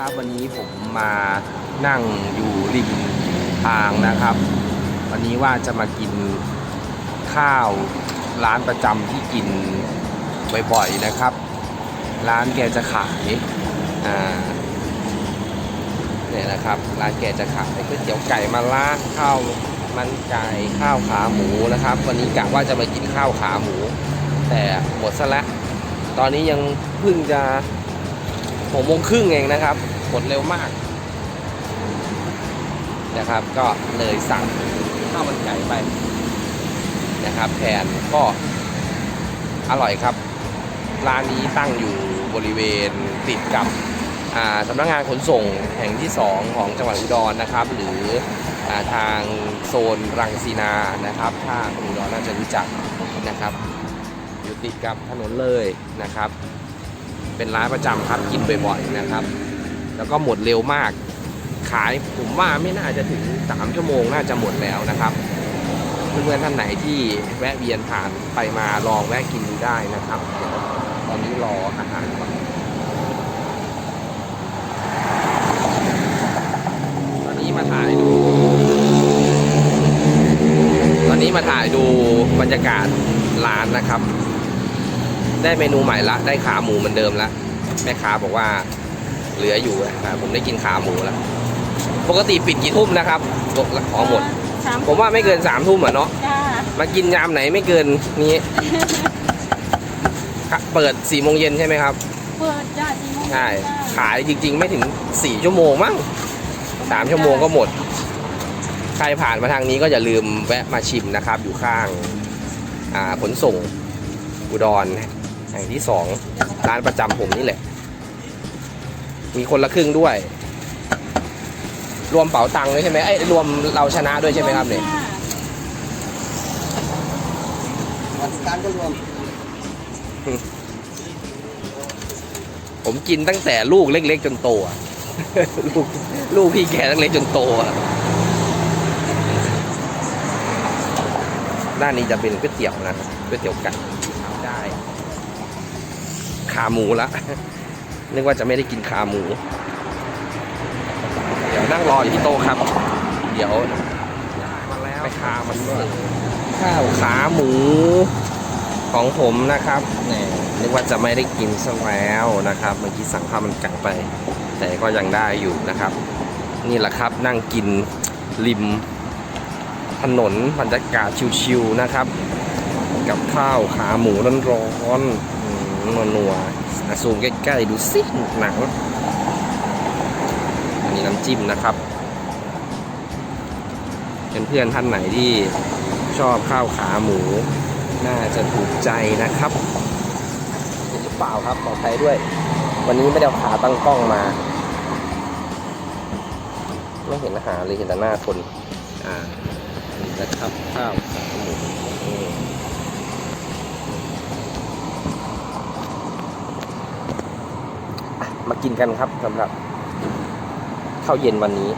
ครับ วันนี้ผมมานั่งอยู่ริมทางนะครับ วันนี้ว่าจะมากินข้าวร้านประจำที่กินบ่อยๆนะครับ ร้านแกจะขายอ่าเนี่ยนะครับร้านแกจะขายก๋วยเตี๋ยวไก่มาล่าข้าวมันไก่ข้าวขาหมูนะครับ วันนี้กะว่าจะมากินข้าวขาหมู แต่หมดซะแล้วตอนนี้ยังเพิ่งจะ หกโมงครึ่งเองนะครับหมดเร็วมาก นะครับก็เลยสั่งข้าวมันไก่ไปนะครับแทนก็อร่อยครับ ร้านนี้ตั้งอยู่บริเวณติดกับสำนักงานขนส่งแห่งที่ 2 ของจังหวัดอุดรนะครับ หรืออาทางโซนรังสีนานะครับถ้าอุดรน่าจะรู้จักนะครับ อยู่ติดกับถนนเลยนะครับ เป็นร้านประจำครับกินบ่อยๆนะครับ แล้วก็หมดเร็วมาก ขายผมว่าไม่น่าจะถึง 3 ชั่วโมงน่าจะหมดแล้วนะครับเพื่อนๆท่านไหนที่แวะเวียนผ่านไปมาลองแวะกินดูได้นะครับตอนนี้รออาหารก่อนตอนนี้มาถ่ายดู ตอนนี้มาถ่ายดูบรรยากาศร้านนะครับ ได้เมนูใหม่ละ ได้ขาหมูเหมือนเดิมละแม่ค้าบอกว่าเหลืออยู่แต่ผมได้กินขาหมูแล้ว ปกติปิดกี่ทุ่มนะครับตกละขอหมด สามผมว่าไม่เกินสามทุ่มอะเนาะจ้ามากินยามไหนไม่เกินนี้เปิดสี่โมงเย็นใช่ไหมครับ เปิดจ้าสี่โมงใช่จ้าขายจริง ๆ ไม่ถึงสี่ชั่วโมงมั้งสามชั่วโมงก็หมด ใครผ่านมาทางนี้ก็อย่าลืมแวะมาชิมนะครับ อยู่ข้าง อ่าขนส่งอุดร แห่งที่สองร้านประจำผมนี่แหละ มีคนละครึ่งด้วย รวมเป๋าตังค์ด้วยใช่ไหมไอ้ยรวมเราชนะด้วยใช่ไหมครับเนี่ยจ้าการก็รวมผมกินตั้งแต่ลูกเล็ก ๆ จนโตอะ ลูกลูกพี่แกตั้งเล็กจนโตอะด้านนี้จะเป็นก๋วยเตี๋ยวนะครับก๋วยเตี๋ยวไก่ทำได้ ขาหมูละนึกว่าจะไม่ได้กินขาหมู เดี๋ยวนั่งรออยู่ที่โต๊ะครับ เดี๋ยวมาแล้วไปขามันเสิร์ฟข้าวขาหมูของผมนะครับนี่นึกว่าจะไม่ได้กินซะแล้วนะครับ เมื่อกี้สั่งข้าวมันไก่ไป แต่ก็ยังได้อยู่นะครับ นี่แหละครับนั่งกินริม ถนนบรรยากาศชิวๆนะครับ กับข้าวขาหมูร้อนๆอืม นัวๆอะซูมใกล้ๆดูสิหนังอันนี้น้ำจิ้มนะครับเพื่อนๆท่านไหนที่ชอบข้าวขาหมู น่าจะถูกใจนะครับเห็นหรือเปล่าครับขอใช้ด้วย วันนี้ไม่ได้เอาขาตั้งกล้องมาไม่เห็นอาหารเลยเห็นแต่หน้าคน อ่านะครับข้าวขาหมูนี่อะ มากินกันครับสำหรับข้าวเย็นวันนี้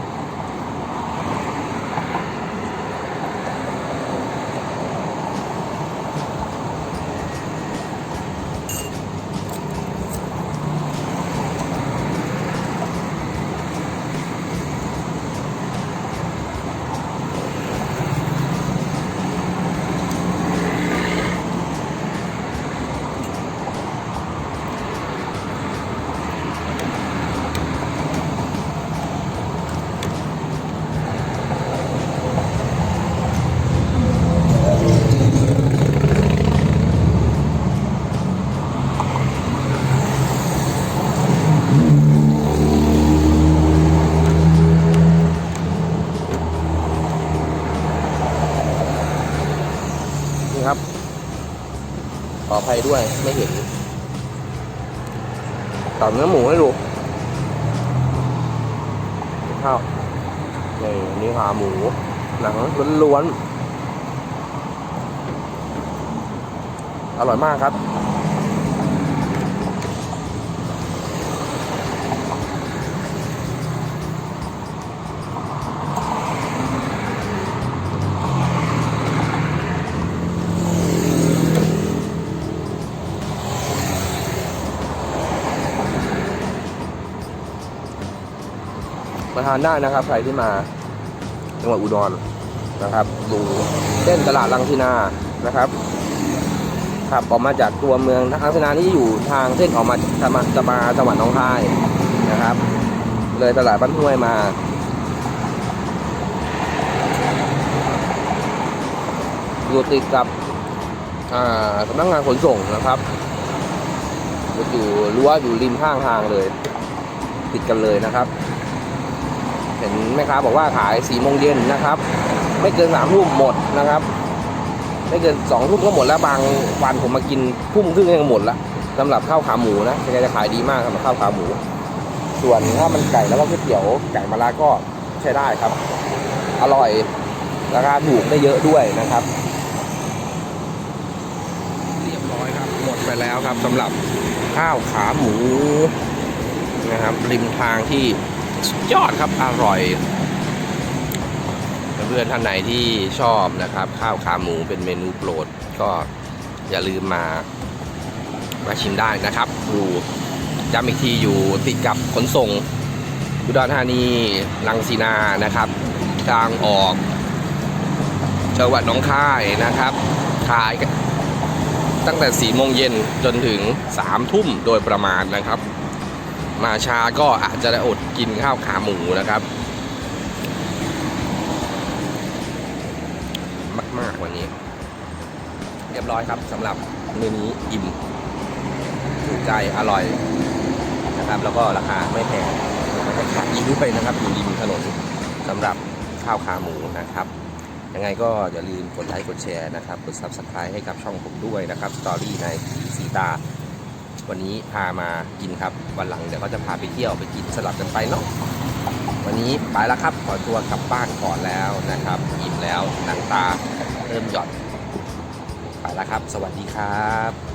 ครับ ขออภัยด้วยไม่เห็นต่อเนื้อหมูให้ดูข้าวนี่นี่ขาหมูหนังล้วนๆอร่อยมากครับ มาทานได้นะครับ ใครที่มาจังหวัดอุดรนะครับดูเส้นตลาดลังสินานะครับขับออกมาจากตัวเมืองลังสินานี่อยู่ทางเส้นออกมาจะมาจะมาจังหวัดหนองคายนะครับ เลยตลาดบ้านห้วยมาอยู่ติดกับอ่าสำนักงานขนส่งนะครับอยู่รั้วอยู่ริมข้างทางเลย ติดกันเลยนะครับ เห็นแม่ค้าบอกว่าขายสี่โมงเย็นนะครับ ไม่เกินสามทุ่มหมดนะครับ ไม่เกินสองทุ่มก็หมดแล้วบางวันผมมากินทุ่มครึ่งยังหมดละสำหรับข้าวขาหมูนะแกจะขายดีมากสำหรับข้าวขาหมู ส่วนถ้ามันไก่แล้วก็ก๋วยเตี๋ยวไก่มะระก็ใช้ได้ครับ อร่อยราคาถูกได้เยอะด้วยนะครับเรียบร้อยครับ หมดไปแล้วครับสำหรับข้าวขาหมูนะครับริมทางที่ สุดยอดครับอร่อยเพื่อนท่านไหนที่ชอบนะครับ ข้าวขาหมูเป็นเมนูโปรด ก็อย่าลืมมามาชิมได้นะครับอยู่ย้ำอีกทีอยู่ติดกับขนส่งอุดรธานีลังสีนานะครับ ทางออกจังหวัดหนองคายนะครับขายตั้งแต่4โมงเย็นจนถึง3ทุ่มโดยประมาณนะครับ มาช้าก็อาจจะได้อดกินข้าวขาหมูนะครับ มาก ๆ วันนี้ เรียบร้อยครับสำหรับมื้อนี้อิ่มถูกใจอร่อยนะครับ แล้วก็ราคาไม่แพงมันจะขายด้วยนะครับอยู่ริมถนนสำหรับข้าวขาหมูนะครับยังไงก็อย่าลืมกดไลค์กดแชร์นะครับ กด Subscribe ให้กับช่องผมด้วยนะครับ สตอรี่ในสีตา วันนี้พามากินครับ วันหลังเดี๋ยวเขาจะพาไปเที่ยวไปกินสลับกันไปเนาะวันนี้ไปแล้วครับขอตัวกลับบ้านก่อนแล้วนะครับอิ่มแล้วหนังตาเริ่มหย่อนไปแล้วครับ สวัสดีครับ